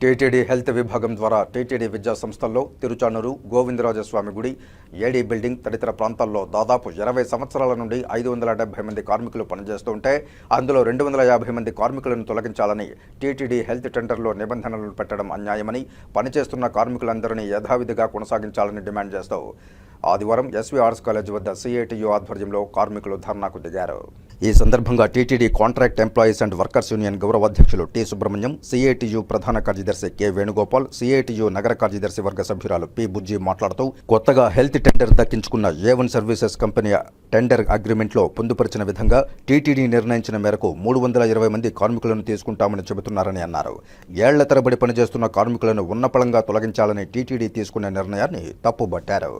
TTD health విభాగం ద్వారా TTD విద్యా సంస్థల్లో తిరుచానూరు గోవిందరాజస్వామి గుడి ఏడీ బిల్డింగ్ తదితర ప్రాంతాల్లో దాదాపు ఇరవై సంవత్సరాల నుండి ఐదు వందల డెబ్బై మంది కార్మికులు పనిచేస్తుంటే అందులో రెండు వందల యాభై మంది కార్మికులను తొలగించాలని టీటీడీ హెల్త్ టెండర్లో నిబంధనలు పెట్టడం అన్యాయమని పనిచేస్తున్న కార్మికులందరినీ యథావిధిగా కొనసాగించాలని డిమాండ్ చేస్తూ ఆదివారం ఎస్వీ ఆర్ట్స్ కాలేజ్ వద్ద సిఐటియు ఆధ్వర్యంలో కార్మికులు ధర్నాకు దిగారు. ఈ సందర్భంగా TTD contract employees and workers union గౌరవ అధ్యక్షులు టి సుబ్రహ్మణ్యం సిఐటియు ప్రధాన కార్యదర్శి కె వేణుగోపాల్ సిఐటియు నగర కార్యదర్శి వర్గ సభ్యురాలు పి బుజ్జి మాట్లాడుతూ కొత్తగా హెల్త్ టెండర్ దక్కించుకున్న A one services company tender అగ్రిమెంట్లో పొందుపరిచిన విధంగా టీటీడీ నిర్ణయించిన మేరకు మూడు వందల ఇరవై మంది కార్మికులను తీసుకుంటామని చెబుతున్నారని అన్నారు. ఏళ్ళ తరబడి పనిచేస్తున్న కార్మికులను ఉన్నపళంగా తొలగించాలని టీటీడీ తీసుకునే నిర్ణయాన్ని తప్పుబట్టారు.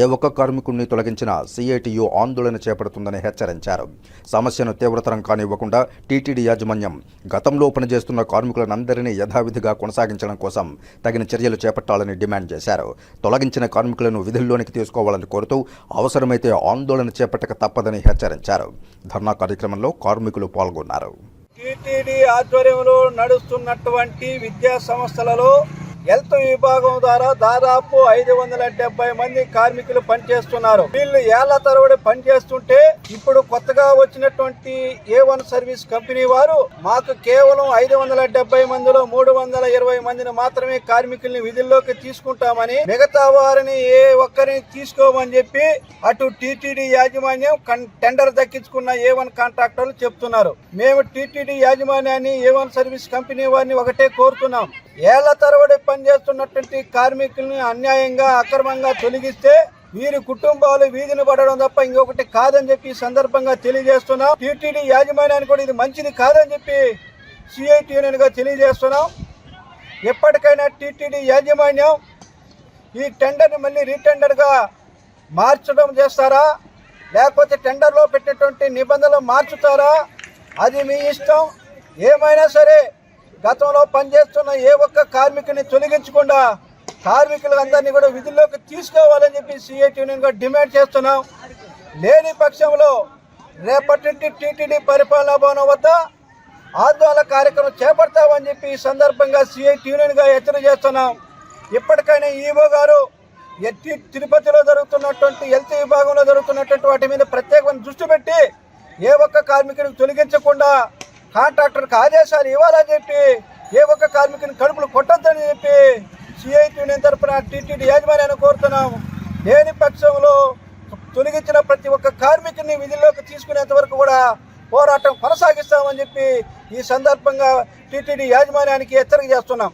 ఏ ఒక్క కార్మికుడిని తొలగించినా సిఐటియు ఆందోళన చేపడుతుందని హెచ్చరించారు. సమస్యను తీవ్రతరం కానివ్వకుండా టీటీడీ యాజమాన్యం గతంలో పనిచేస్తున్న కార్మికులనందరినీ యథావిధిగా కొనసాగించడం కోసం తగిన చర్యలు చేపట్టాలని డిమాండ్ చేశారు. తొలగించిన కార్మికులను విధుల్లోనికి తీసుకోవాలని కోరుతూ అవసరమైతే ఆందోళన చేపట్టక తప్పదని హెచ్చరించారు. ధర్నా కార్యక్రమంలో కార్మికులు పాల్గొన్నారు. టిటిడి ఆధ్వర్యంలో నడుస్తున్నటువంటి విద్యా సంస్థలలో హెల్త్ విభాగం ద్వారా దాదాపు ఐదు వందల డెబ్బై మంది కార్మికులు పనిచేస్తున్నారు. వీళ్ళు ఏళ్ళ తరబడి పనిచేస్తుంటే ఇప్పుడు కొత్తగా వచ్చినటువంటి ఏ వన్ సర్వీస్ కంపెనీ వారు మాకు కేవలం ఐదు వందల డెబ్బై మందిలో మూడు వందల ఇరవై మందిని మాత్రమే కార్మికుల్ని విధుల్లోకి తీసుకుంటామని మిగతా వారిని ఏ ఒక్కరిని తీసుకోమని చెప్పి అటు టీటీడీ యాజమాన్యం కన్- టెండర్ దక్కించుకున్న ఏ వన్ కాంట్రాక్టర్లు చెప్తున్నారు. మేము టీటీడీ యాజమాన్యాన్ని ఏ వన్ సర్వీస్ కంపెనీ వారిని ఒకటే కోరుతున్నాం. ఏళ్ళ తరబడి పనిచేస్తున్నటువంటి కార్మికుల్ని అన్యాయంగా అక్రమంగా తొలగిస్తే వీరి కుటుంబాలు వీధిని పడడం తప్ప ఇంకొకటి కాదని చెప్పి సందర్భంగా తెలియజేస్తున్నాం. టీటీడీ యాజమాన్యానికి కూడా ఇది మంచిది కాదని చెప్పి సిఐటి యూనియన్గా తెలియజేస్తున్నాం. ఎప్పటికైనా టీటీడీ యాజమాన్యం ఈ టెండర్ని మళ్ళీ రీటెండర్గా మార్చడం చేస్తారా? లేకపోతే టెండర్లో పెట్టినటువంటి నిబంధనలు మార్చుతారా? అది మీ ఇష్టం. ఏమైనా సరే గతంలో పనిచేస్తున్న ఏ ఒక్క కార్మికుని తొలగించకుండా కార్మికులందరినీ కూడా విధుల్లోకి తీసుకోవాలని చెప్పి సిఐటి యూనియన్గా డిమాండ్ చేస్తున్నాం. లేని పక్షంలో రేపటి నుండి టీటీడీ పరిపాలనా భవనం వద్ద ఆందోళన కార్యక్రమం చేపడతామని చెప్పి ఈ సందర్భంగా సిఐటి యూనియన్గా హెచ్చరిక చేస్తున్నాం. ఇప్పటికైనా ఈవో గారు ఎట్టి తిరుపతిలో జరుగుతున్నటువంటి హెల్త్ విభాగంలో జరుగుతున్నటువంటి వాటి మీద ప్రత్యేకమైన దృష్టి పెట్టి ఏ ఒక్క కార్మికుడికి తొలగించకుండా కాంట్రాక్టర్కి ఆదేశాలు ఇవ్వాలని చెప్పి ఏ ఒక్క కార్మికుని కడుపులు కొట్టద్దని చెప్పి సిఐటి తరపున తరఫున టీటీడీ యాజమాన్యాన్ని కోరుతున్నాం. లేని పక్షంలో తొలగించిన ప్రతి ఒక్క కార్మికుని విధుల్లోకి తీసుకునేంత వరకు కూడా పోరాటం కొనసాగిస్తామని చెప్పి ఈ సందర్భంగా టీటీడీ యాజమాన్యానికి హెచ్చరిక చేస్తున్నాం.